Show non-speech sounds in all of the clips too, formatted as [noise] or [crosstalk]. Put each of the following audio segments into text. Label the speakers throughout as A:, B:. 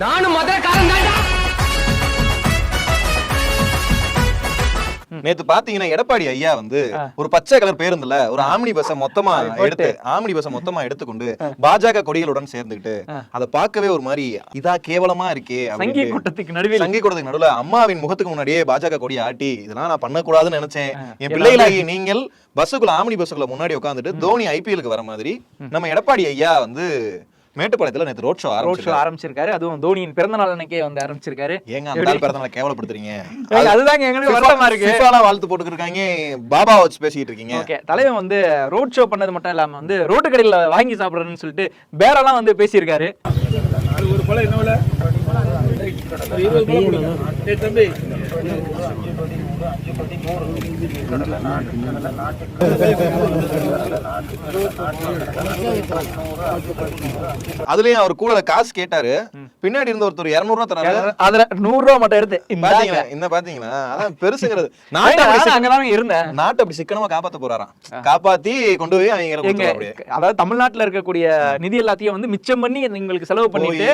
A: நானும் மதுரக்காரன்
B: நேத்து பாத்தீங்கன்னா எடப்பாடி ஐயா வந்து ஒரு பச்சை கலர் பேருந்துல ஒரு ஆம்னி பஸ்ஸ மொத்தமா எடுத்து ஆம்னி பஸ்ஸ மொத்தமா எடுத்துக்கொண்டு பாஜக கொடிகளுடன் சேர்ந்துக்கிட்டு அதை பார்க்கவே ஒரு மாதிரி இதா கேவலமா இருக்கே
C: சங்கி. கூட்டத்துக்கு நடுவில்.
B: சங்கி கூடத்துக்கு நடுவுல அம்மாவின் முகத்துக்கு முன்னாடியே பாஜக கொடி ஆட்டி இதெல்லாம் நான் பண்ணக்கூடாதுன்னு நினைச்சேன். என் பிள்ளைகளாகி நீங்கள் பஸ்ஸுக்குள்ள ஆம்னி பஸ்ஸுக்குள்ள முன்னாடி உட்காந்துட்டு தோனி ஐபிஎலுக்கு வர மாதிரி நம்ம எடப்பாடி ஐயா வந்து மேட்டுப்பாளையத்துல நேத்து ரோட் ஷோ
C: ரோட் ஷோ
B: ஆரம்பிச்சு
C: ஆரம்பிச்சிருக்காரு அதுவும் தோனியின் பிறந்த நாள் அன்னைக்கே வந்து ஆரம்பிச்சிருக்காரு
B: ஏங்க அந்த ஆள் பிறந்தநாளை கேவலப்படுத்துறீங்க
C: ஏங்க, அதுதாங்க எங்களுக்கு வருத்தமா இருக்கு
B: வாழ்த்து போட்டுக்கிட்டு இருக்காங்க பாபா வச்சு பேசிட்டு இருக்கீங்க
C: ஓகே தலைவன் வந்து ரோட் ஷோ பண்ணது மட்டும் இல்லாம வந்து ரோட்டு கடையில வாங்கி சாப்பிடுறேன்னு சொல்லிட்டு பேரெல்லாம் வந்து பேசியிருக்காரு
D: ஒரு பழம் என்ன விலை இருபது பழம்
B: அதுலயும் அவர் கூட காசு கேட்டாரு. பின்னாடி இருந்த ஒருத்தர் இருநூறு ரூபா தராரு
C: அதுல நூறு ரூபா மட்டும் எடுத்து.
B: பாத்தீங்களா? இந்த பாத்தீங்களா? அதான் பெருசுங்கிறது. [laughs] நாட்டை
C: அங்கதான் இருந்தேன்.
B: நாட்டை அப்படி சிக்கனமா காப்பாத்த போறாராம். காப்பாத்தி கொண்டு போய் அவங்க
C: அதாவது தமிழ்நாட்டுல இருக்கக்கூடிய நிதி எல்லாத்தையும் வந்து மிச்சம் பண்ணி உங்களுக்கு செலவு பண்ணிட்டு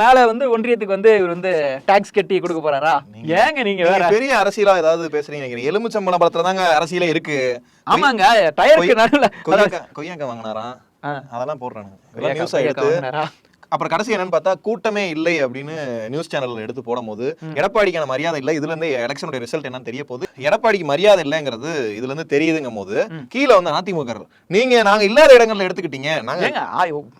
C: மேல வந்து ஒன்றியத்துக்கு வந்து இவர் வந்து டாக்ஸ் கட்டி கொடுக்க போறாரா? ஏங்க நீங்க வேற?
B: பெரிய அரசியலா ஏதாவது பேசுறீங்க நினைக்கிறேன் எலுமிச்சம்பழம் பழத்துல தாங்க அரசியலே இருக்கு.
C: ஆமாங்க டயருக்கு நடுவுல
B: கொய்யாக்கா வாங்கினாராம். அதெல்லாம் போடுறானுங்க. நியூஸ்
C: வாங்கினாரா?
B: அப்புறம் கடைசி என்னன்னு பார்த்தா கூட்டமே இல்லை அப்படின்னு நியூஸ் சேனல்ல எடுத்து போடும்போது எடப்பாடிக்கான மரியாதை இல்லை. இதுல இருந்து எலெக்ஷனுடைய ரிசல்ட் என்னன்னு தெரிய போகுது. எடப்பாடிக்கு மரியாதை இல்லைங்கிறது இதுல இருந்து தெரியுதுங்கும் போது கீழே வந்து அதிமுக நீங்க நாங்க இல்லாத இடங்கள்ல எடுத்துக்கிட்டீங்க. நாங்க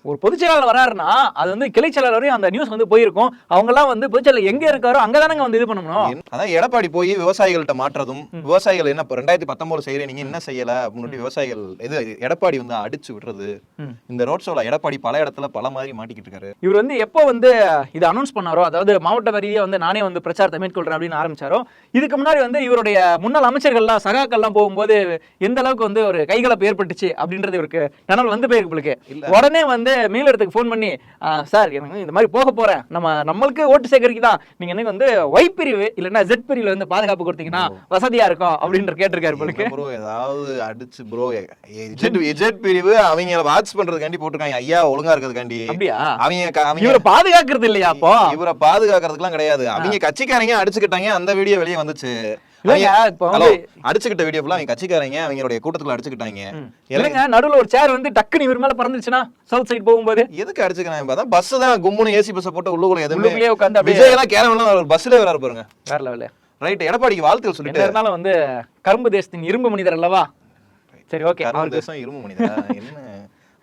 C: ஒரு பொதுச் செயலாளர் வராருன்னா அது வந்து கிளை செயலாளர் வரையும் அந்த நியூஸ் வந்து போயிருக்கும். அவங்க எல்லாம் வந்து பொதுச் செயலாளர் எங்க இருக்காரோ அங்கதானங்க வந்து இது பண்ணணும்.
B: அதான் எடப்பாடி போய் விவசாயிகள்ட்ட மாற்றதும் விவசாயிகள் என்ன ரெண்டாயிரத்தி பத்தொன்பது செய்யற நீங்க என்ன செய்யல அப்படின்னு விவசாயிகள் இது எடப்பாடி வந்து அடிச்சு விடுறது. இந்த ரோட் ஷோல எடப்பாடி பல இடத்துல பல மாதிரி மாட்டிக்கிட்டு இருக்காரு.
C: இவர் வந்து எப்போ வந்து இது அனௌன்ஸ் பண்ணாரோ அதாவது மாவட்ட ரீதியா வந்து நானே வந்து பிரச்சாரத்தை மேற்கொள்றேன் அப்படின்னு ஆரம்பிச்சாரோ இதுக்கு முன்னாடி வந்து இவருடைய முன்னாள் அமைச்சர்கள்லாம் சகாக்கள்லாம் போகும்போது எந்த அளவுக்கு வந்து ஒரு கைகலப்பு ஏற்பட்டுச்சு அப்படின்றது இவருக்கு நனல் வந்து போயிருக்கு உங்களுக்கு உடனே வந்து மேலிடத்துக்கு ஃபோன் பண்ணி "ஆ, சார் எனக்கு இந்த மாதிரி போக போறேன். நம்ம நம்மளுக்கு ஓட்டு சேகரிக்கு தான் நீங்க எனக்கு வந்து ஒய் பிரிவு இல்லைன்னா ஜெட் பிரிவுல வந்து பாதுகாப்பு கொடுத்தீங்கன்னா வசதியா இருக்கும் அப்படின்ற கேட்டிருக்காரு உங்களுக்கு
B: ப்ரோ ஏதாவது அடிச்சு ப்ரோ எஜெட் பிரிவு அவங்க வாட்ச் பண்றதுக்காண்டி போட்டிருக்காங்க. ஐயா ஒழுங்கா இருக்கிறதுக்காண்டி.
C: அப்படியா?
B: அவங்க
C: இவரை பாதுகாக்கிறது இல்லையா அப்போ?
B: இவரை பாதுகாக்கிறதுக்குலாம் கிடையாது. அவங்க கட்சிக்காரங்க அடிச்சுக்கிட்டாங்க அந்த வீடியோ வெளியே வந்துச்சு. அடிச்சுக்கிட்ட வீடியோ அவங்க கட்சிக்காரங்க அவங்களுடைய கூட்டத்துல அடிச்சுக்கிட்டாங்க.
C: இல்லைங்க நடுவுல ஒரு சேர் வந்து டக்குன்னு இவர் மேல பறந்துச்சுன்னா சவுத் சைடு போகும்போது?
B: எதுக்கு அடிச்சுக்கிறாங்க பார்த்தா பஸ் தான் கும்முன்னு ஏசி பஸ் போட்டு உள்ளுக்குள்ள எதுவுமே
C: அப்படியே-
B: விஜய் எல்லாம் கேரளா ஒரு பஸ்ல வராரு பாருங்க.
C: வேற லெவலு
B: ரைட் எடப்பாடிக்கு வாழ்த்துக்கள் சொல்லிட்டு.
C: இருந்தாலும் வந்து கரும்பு தேசத்தின் இரும்பு மனிதர் அல்லவா? சரி ஓகே
B: இரும்பு மனிதா என்ன?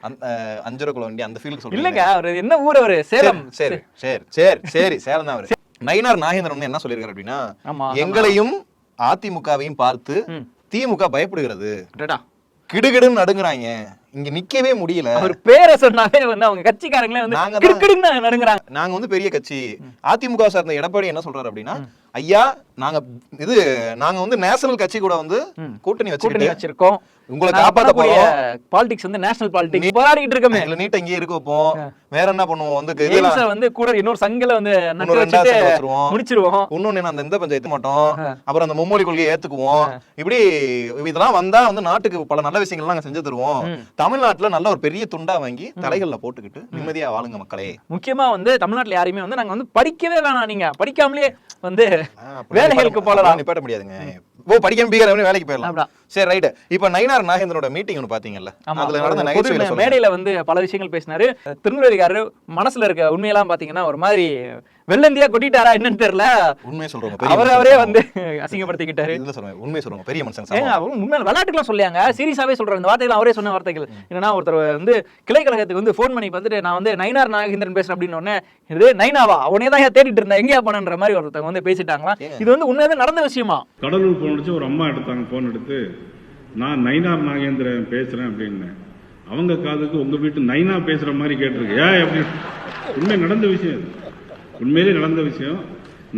B: அந்த அஞ்சரை குள்ள வண்டி அந்த ஃபீல்டு சொல்றீங்க.
C: இல்லங்க அவரு என்ன ஊர் அவரு? சேலம்.
B: சரி சரி சரி சரி சேலம் தான் அவரு. நயினார் நாகேந்திரன் என்ன சொல்லியிருக்காரு அப்படின்னா எங்களையும் அதிமுகவையும் பார்த்து திமுக பயப்படுகிறது. கிடுகிடுன்னு நடுங்குறாங்க. இங்க நிக்கவே முடியல.
C: அவர் பேரை சொன்னாவே வந்து அவங்க கட்சிக்காரங்களே வந்து
B: நாங்க
C: நடுங்குறாங்க.
B: நாங்க வந்து பெரிய கட்சி. அதிமுக சார்ந்த எடப்பாடி என்ன சொல்றாரு அப்படின்னா ஐயா நாங்க இது நாங்க வந்து நேஷனல் கட்சி கூட வந்து கூட்டணி வச்சுக்கிட்டு
C: வச்சிருக்கோம்.
B: உங்களை காப்பாத்த போறோம்.
C: பாலிடிக்ஸ் வந்து நேஷனல் பாலிடிக்ஸ் போராடிட்டு இருக்கமே.
B: இல்ல நீட்ட இங்கே இருக்க வைப்போம் வேற என்ன பண்ணுவோம்? வந்து இதெல்லாம்
C: வந்து கூட இன்னொரு சங்கில வந்து நட்டு வச்சுட்டு. முடிச்சிருவோம்.
B: இன்னொன்னு அந்த இந்த பஞ்சாயத்து மாட்டோம்? அப்புறம் அந்த மும்மொழி கொள்கையை ஏத்துக்குவோம். இப்படி இதெல்லாம் வந்தா வந்து நாட்டுக்கு பல நல்ல விஷயங்கள் நாங்க செஞ்சு தருவோம். தமிழ்நாட்டுல நல்ல ஒரு பெரிய துண்டா வாங்கி தலைகள்ல போட்டுக்கிட்டு நிம்மதியா வாழுங்க மக்களே.
C: முக்கியமா வந்து தமிழ்நாட்டுல யாரையுமே வந்து நாங்க வந்து படிக்கவே வேணாம் நீங்க. படிக்காமலே வந்து வேலைகளுக்கு
B: அப்படி நிப்பாட்ட முடியாதுங்க. ஓ படிக்காம பீகர் வேலைக்கு போயிடலாம்
C: அப்படியா?
B: சரி ரைட் இப்ப நயினார் நாகேந்திரோட மீட்டிங் ஒன்று. அதுல நடந்த நகைச்சுவையில.
C: மேடையில வந்து பல விஷயங்கள் பேசினாரு திருநெல்வேலிக்காரரு மனசுல இருக்க உண்மையெல்லாம் பாத்தீங்கன்னா ஒரு மாதிரி வெள்ளந்தியா கொட்டிட்டாரா என்னன்னு தெரியல.
B: உண்மையை சொல்றவங்க பெரிய
C: அவர் அவரே. வந்து அசிங்கப்படுத்திக்கிட்டாரு.
B: இதுல சொல்றேன் உண்மையை சொல்றவங்க பெரிய.
C: அவரும் உண்மையில விளையாட்டுக்கெல்லாம் சொல்லியாங்க. சீரியஸாவே சொல்றாரு. இந்த வார்த்தைகள் அவரே சொன்ன வார்த்தைகள். என்னன்னா ஒருத்தர் வந்து கிளை கழகத்துக்கு வந்து ஃபோன் பண்ணி பார்த்துட்டு நான் வந்து நயினார் நாகேந்திரன் பேசுறேன் அப்படின்னு உடனே இது நைனாவா அவனே தான் ஏன் தேடிட்டு இருந்தேன்? எங்கேயா போனன்ற மாதிரி ஒருத்தவங்க வந்து பேசிட்டாங்களாம் இது வந்து உண்மையாவே நடந்த விஷயமா?
D: கடலூர் போன் அடிச்சு ஒரு அம்மா எடுத்தாங்க போன் எடுத்து நான் நயினார் நாகேந்திரன் பேசுறேன் அப்படின்னு. அவங்க காதுக்கு உங்க வீட்டு நைனா பேசுற மாதிரி கேட்டிருக்கு. ஏன் அப்படின்னு உண்மை நடந்த விஷயம் இது. உண்மையிலே நடந்த விஷயம்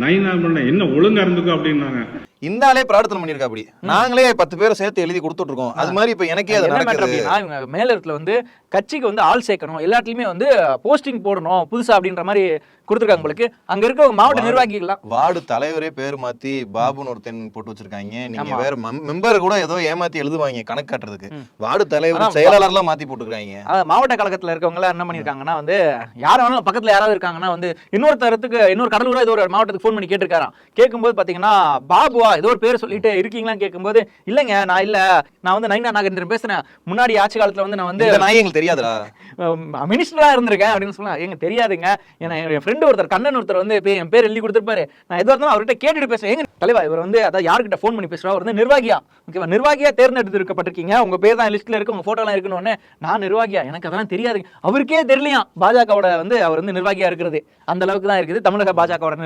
D: நைனா என்ன ஒழுங்கா இருந்துக்கும் அப்படின்னாங்க.
B: இந்த ஆளே பிரார்த்தனை பண்ணிருக்கா அப்படி நாங்களே பத்து பேரை சேர்த்து எழுதி கொடுத்துட்டு இருக்கோம் அது மாதிரி இப்ப எனக்கே அது
C: இவங்க மேலிடத்துல வந்து கட்சிக்கு வந்து ஆள் சேர்க்கணும். எல்லாத்துலயுமே வந்து போஸ்டிங் போடணும் புதுசா அப்படின்ற மாதிரி கொடுத்துருக்காங்க உங்களுக்கு. அங்க இருக்க மாவட்ட நிர்வாகிகள்லாம்.
B: வார்டு தலைவரே பேர் மாத்தி பாபுன்னு ஒருத்தன் போட்டு வச்சிருக்காங்க. நீங்க வேற மெம்பர் கூட ஏதோ ஏமாத்தி எழுதுவாங்க கணக்கு காட்டுறதுக்கு. வார்டு தலைவர் செயலாளர்லாம் மாத்தி போட்டுருக்காங்க.
C: மாவட்ட கழகத்துல இருக்கவங்க எல்லாம் என்ன பண்ணிருக்காங்கன்னா வந்து யார் வேணாலும் பக்கத்துல யாராவது இருக்காங்கன்னா வந்து இன்னொரு தரத்துக்கு இன்னொரு கடலூரா ஏதோ ஒரு மாவட்டத்துக்கு ஃபோன் பண்ணி கேட்டிருக்காராம். கேட்கும்போது பாத்தீங்கன்னா பாபுவா ஏதோ ஒரு பேர் சொல்லிட்டு இருக்கீங்களான்னு கேட்கும்போது இல்லைங்க நான் இல்ல. நான் வந்து நைனா நாகேந்திரன் பேசுறேன். முன்னாடி ஆட்சி காலத்துல வந்து நான் வந்து
B: நாய் எங்களுக்கு தெரியாதுடா.
C: மினிஸ்டரா இருந்திருக்கேன் அப்படின்னு சொல்லலாம் எங்க தெரியாதுங்க. ஏன்னா என் ஃப்ரெண்டு ஒருத்தர் கண்ணன் ஒருத்தர் வந்து என் பேர் எழுதி கொடுத்துருப்பாரு. நான் எதுவாக இருந்தாலும் அவர்கிட்ட கேட்டுட்டு பேசுறேன் எங்க தலைவா இவர் வந்து அதாவது யார்கிட்ட ஃபோன் பண்ணி அவர் வந்து நிர்வாகியா? ஓகேவா? நிர்வாகியா தேர்ந்தெடுத்திருக்கப்பட்டிருக்கீங்க. உங்க பேர் தான் லிஸ்ட்ல இருக்கு உங்க போட்டோலாம் இருக்கணும்னு நான் நிர்வாகியா? எனக்கு அதெல்லாம் தெரியாதுங்க அவருக்கே தெரியலையா பாஜகவோட வந்து அவர் வந்து நிர்வாகியா இருக்கிறது. அந்த அளவுக்கு தான் இருக்குது தமிழக பாஜகவோட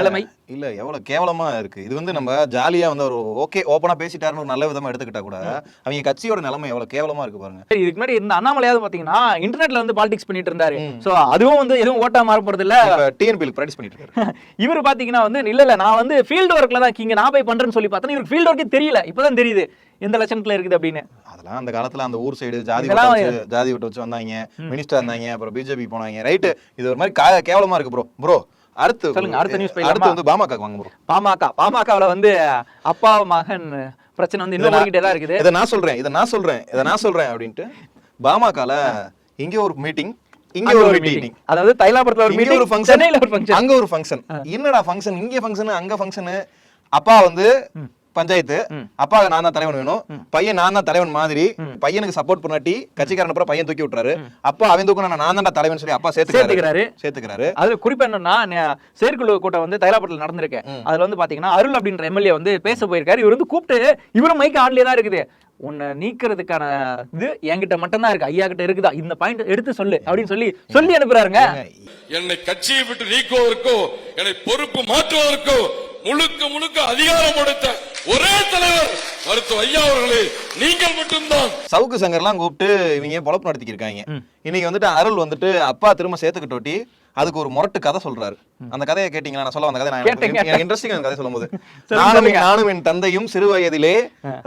C: நிலைமை.
B: இல்ல எவ்வளவு கேவலமா இருக்கு. இது வந்து நம்ம ஜாலியா வந்து ஒரு ஓகே ஓப்பனா பேசிட்டாருன்னு ஒரு நல்ல விதமா எடுத்துக்கிட்டா கூட அவங்க கட்சியோட நிலைமை எவ்வளவு கேவலமா இருக்கு பாருங்க.
C: சரி, இதுக்கு முன்னாடி இருந்த அண்ணாமலையாவது பாத்தீங்கன்னா இன்டர்நெட்ல வந்து பாலிடிக்ஸ் பண்ணிட்டு இருந்தாரு. சோ அதுவும் வந்து எதுவும் ஓட்டா மாற இல்ல.
B: இப்ப டிஎன்பிஎல் ப்ராக்டிஸ் பண்ணிட்டு இருக்காரு. [laughs]
C: இவர் பாத்தீங்கன்னா வந்து இல்ல இல்ல நான் வந்து ஃபீல்டு ஒர்க்ல தான் இங்க நான் போய் பண்றேன்னு சொல்லி பார்த்தா இவருக்கு ஃபீல்டு ஒர்க்கே தெரியல. இப்பதான் தெரியுது எந்த லட்சணத்துல இருக்குது அப்படின்னு.
B: அதெல்லாம் அந்த காலத்துல அந்த ஊர் சைடு ஜாதி ஜாதி விட்டு வச்சு வந்தாங்க. மினிஸ்டர் இருந்தாங்க அப்புறம் பிஜேபி போனாங்க. ரைட்டு இது ஒரு மாதிரி கேவலமா இருக்கு ப்ரோ ப்ரோ அடுத்து
C: சொல்லுங்க, அடுத்த போயிடலாமா?
B: அடுத்து வந்து பாமக வாங்க ப்ரோ
C: பாமக பாமகவுல வந்து அப்பா மகன் பிரச்சனை வந்து இன்னும் ஓடிக்கிட்டே தான் இருக்குது.
B: இதை நான் சொல்றேன் இதை நான் சொல்றேன் இதை நான் சொல்றேன் அப்படின்ட்டு பாமகல இங்க ஒரு மீட்டிங் இங்க ஒரு மீட்டிங்
C: அதாவது தைலாபுரத்துல ஒரு மீட்டிங்
B: ஒரு ஃபங்க்ஷன்
C: சென்னையில ஒரு ஃபங்க்ஷன்
B: அங்க ஒரு ஃபங்க்ஷன் என்னடா ஃபங்க்ஷன் இங்க ஃபங்க்ஷன் அங்க ஃபங்க்ஷன் அப்பா வந்து பஞ்சாயத்து. அப்பா நான் தான் தலைவன் வேணும். பையன் நான் தான் தலைவன் மாதிரி பையனுக்கு சப்போர்ட் பண்ணாட்டி கட்சிக்காரன் அப்புறம் பையன் தூக்கி விட்டுறாரு. அப்பா அவன் தூக்கம் நான் தான்டா தலைவன் சொல்லி அப்பா சேர்த்துக்கிறாரு.
C: சேர்த்துக்கிறாரு.
B: சேர்த்துக்கிறாரு.
C: அது குறிப்பா என்னன்னா செயற்குழு கூட்டம் வந்து தைலாபுரத்துல நடந்திருக்கு. அதுல வந்து பாத்தீங்கன்னா அருள் அப்படின்ற எம்எல்ஏ வந்து பேச போயிருக்காரு. இவர் வந்து கூப்பிட்டு இவரும் மைக்கு ஆன்லயே தான் இருக்குது. உன்னை நீக்கிறதுக்கான இது என்கிட்ட மட்டும் தான் இருக்கு. ஐயா கிட்ட இருக்குதா? இந்த பாயிண்ட் எடுத்து சொல்லு அப்படின்னு சொல்லி சொல்லி அனுப்புறாருங்க.
A: என்னை கட்சியை விட்டு நீக்குவதற்கோ என்னை பொறுப்பு மாற்றுவதற்கோ முழுக்க முழுக்க அதிகாரம் கொடுத்த ஒரே தலைவர் மருத்துவ ஐயா அவர்களே நீங்கள் மட்டும்தான்.
B: சவுக்கு சங்கர்லாம் கூப்பிட்டு இவங்க பொழப்பு நடத்திக்கிருக்காங்க. இன்னைக்கு வந்துட்டு அருள் வந்துட்டு அப்பா திரும்ப சேர்த்துக்கிட்டோட்டி அதுக்கு ஒரு முரட்டு கதை சொல்றாரு. அந்த கதையை கேட்டீங்களா? நான் சொல்ல வந்த கதை நான் இன்ட்ரெஸ்டிங் அந்த கதை சொல்லும்போது. [laughs] நானும். நானும் என் தந்தையும் சிறு வயதிலே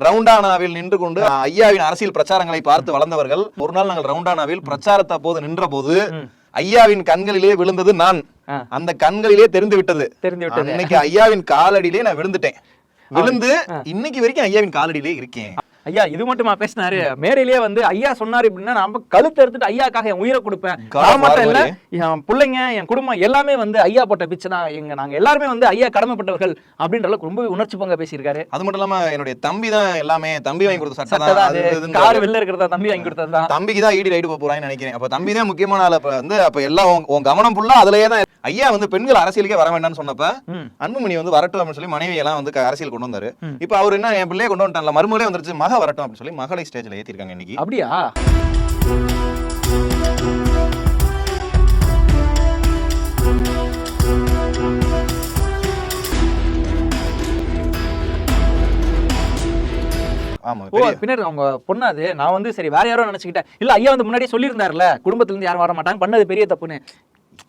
B: ரவுண்டானாவில் நின்று கொண்டு ஐயாவின் அரசியல் பிரச்சாரங்களை பார்த்து வளர்ந்தவர்கள். ஒரு நாள் நாங்கள் ரவுண்டானாவில் பிரச்சாரத்த போது நின்ற போது ஐயாவின் கண்களிலே விழுந்தது நான். அந்த கண்களிலே தெரிந்து விட்டது
C: தெரிந்து விட்டது.
B: அன்னைக்கு ஐயாவின் காலடியிலே நான் விழுந்துட்டேன். விழுந்து இன்னைக்கு வரைக்கும் ஐயாவின் காலடியிலே இருக்கேன்.
C: ஐயா இது மட்டுமா பேசினாரு? மேடையிலேயே வந்து ஐயா சொன்னாரு அப்படின்னா நம்ம கழுத்து எடுத்துட்டு ஐயாக்காக என் உயிரை கொடுப்பேன். மட்டும் இல்ல. என் பிள்ளைங்க என் குடும்பம் எல்லாமே வந்து ஐயா போட்ட பிச்சை தான். எங்க நாங்க எல்லாருமே வந்து ஐயா கடமைப்பட்டவர்கள் அப்படின்ற அளவுக்கு ரொம்ப உணர்ச்சி பொங்க பேசியிருக்காரு.
B: அது மட்டும் இல்லாம என்னுடைய தம்பி தான் எல்லாமே தம்பி வாங்கி கொடுத்த சட்டை தான்.
C: கார் வெளில இருக்கிறதா தம்பி வாங்கி கொடுத்தது தான்.
B: தம்பிக்கு தான் ஈடி ரைடு போறான்னு நினைக்கிறேன். அப்ப தம்பி தான் முக்கியமான ஆள். அப்ப வந்து அப்ப எல்லாம் உன்- கவனம் ஃபுல்லா அதுலயே தான் ஐயா வந்து பெண்கள் அரசியலுக்கே வர வேண்டாம்னு சொன்னப்ப. அன்புமணி வந்து வரட்டும் அப்படின்னு சொல்லி மனைவி எல்லாம் வந்து அரசியல் கொண்டு வந்தாரு. இப்ப அவர் என்ன என் பிள்ளைய கொண்டு வந்துட்டான்ல மறுமொழியே வந்துருச்சு. மக வரட்டும் அப்படின்னு சொல்லி மகளை ஸ்டேஜ்ல ஏத்திருக்காங்க இன்னைக்கு.
C: அப்படியா?
B: ஆமா
C: பின்னாடி அவங்க பொண்ணாது நான் வந்து சரி வேற யாரோ நினைச்சுக்கிட்டேன். இல்ல ஐயா வந்து முன்னாடியே சொல்லியிருந்தாருல குடும்பத்துல இருந்து யாரும் வர மாட்டாங்க பண்ணது பெரிய தப்புன்னு.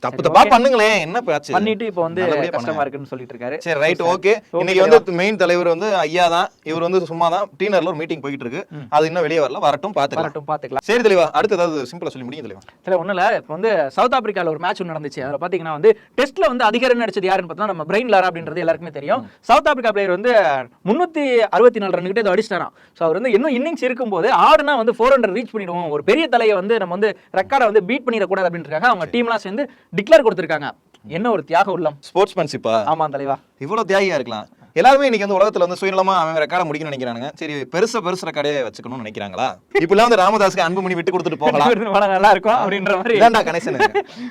B: தப்பு
C: சரி,
B: தப்பா. பண்ணுங்களேன் என்ன பேச்சு
C: பண்ணிட்டு இப்போ வந்து கஷ்டமா. இருக்குன்னு சொல்லிட்டு இருக்காரு.
B: சரி ரைட் ஓகே இன்னைக்கு வந்து மெயின் தலைவர் வந்து ஐயா தான். இவர் வந்து சும்மா தான் டீனர்ல ஒரு மீட்டிங் போயிட்டு இருக்கு. அது இன்னும் வெளியே வரல. வரட்டும் பாத்துக்கலாம்.
C: வரட்டும் பாத்துக்கலாம்.
B: சரி தெளிவா அடுத்து ஏதாவது சிம்பிளா சொல்லி முடியும் தெளிவா?
C: இல்ல ஒண்ணும் இல்ல. இப்போ வந்து சவுத் ஆப்பிரிக்கால ஒரு மேட்ச் ஒன்று நடந்துச்சு. அதுல பாத்தீங்கன்னா வந்து டெஸ்ட்ல வந்து அதிக ரன் அடிச்சது யாருன்னு பார்த்தா நம்ம பிரெயின் லாரா அப்படின்றது எல்லாருக்குமே தெரியும். சவுத் ஆப்பிரிக்கா பிளேயர் வந்து முன்னூத்தி அறுபத்தி நாலு ரன் கிட்ட அடிச்சிட்டாராம். ஸோ அவர் வந்து இன்னும் இன்னிங்ஸ் இருக்கும்போது ஆடுனா வந்து ஃபோர் ஹண்ட்ரட் ரீச் பண்ணிடுவோம். ஒரு பெரிய தலையை வந்து நம்ம வந்து ரெக்கார்டை வந்து பீட் பண்ணிடக்கூடாது அப்படின்றாங்க அவங்க டீம்லாம் சேர்ந்து டிக்ளேர் கொடுத்துருக்காங்க. என்ன ஒரு தியாக உள்ளம்.
B: ஸ்போர்ட்ஸ்மேன்ஷிப்பா
C: ஆமா தலைவா.
B: இவ்வளவு தியாகியா இருக்கலாம். எல்லாருமே இன்னைக்கு வந்து உலகத்துல வந்து சுயநலமா அவன் ரெக்கார்ட முடிக்கணும்னு நினைக்கிறாங்க சரி பெருசா பெருசு ரெக்கார்டே வச்சுக்கணும்னு நினைக்கிறாங்களா? இப்பெல்லாம் வந்து ராமதாஸ்க்கு அன்புமணி விட்டு கொடுத்துட்டு போகலாம்.
C: நல்லா இருக்கும் அப்படின்ற மாதிரி.
B: இதான்டா கனெக்ஷன்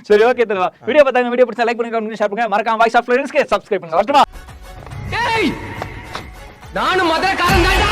C: சரி ஓகே தலைவா. வீடியோ பார்த்தாங்க வீடியோ பிடிச்சா லைக் பண்ணுங்க ஷேர் பண்ணுங்க. மறக்காம வாய்ஸ் ஆஃப் ஃப்ளோரன்ஸ்க்கு சப்ஸ்கிரைப் பண்ணுங்க. வரட்டுமா?
E: நானும் மதுரக்காரன் தான்டா!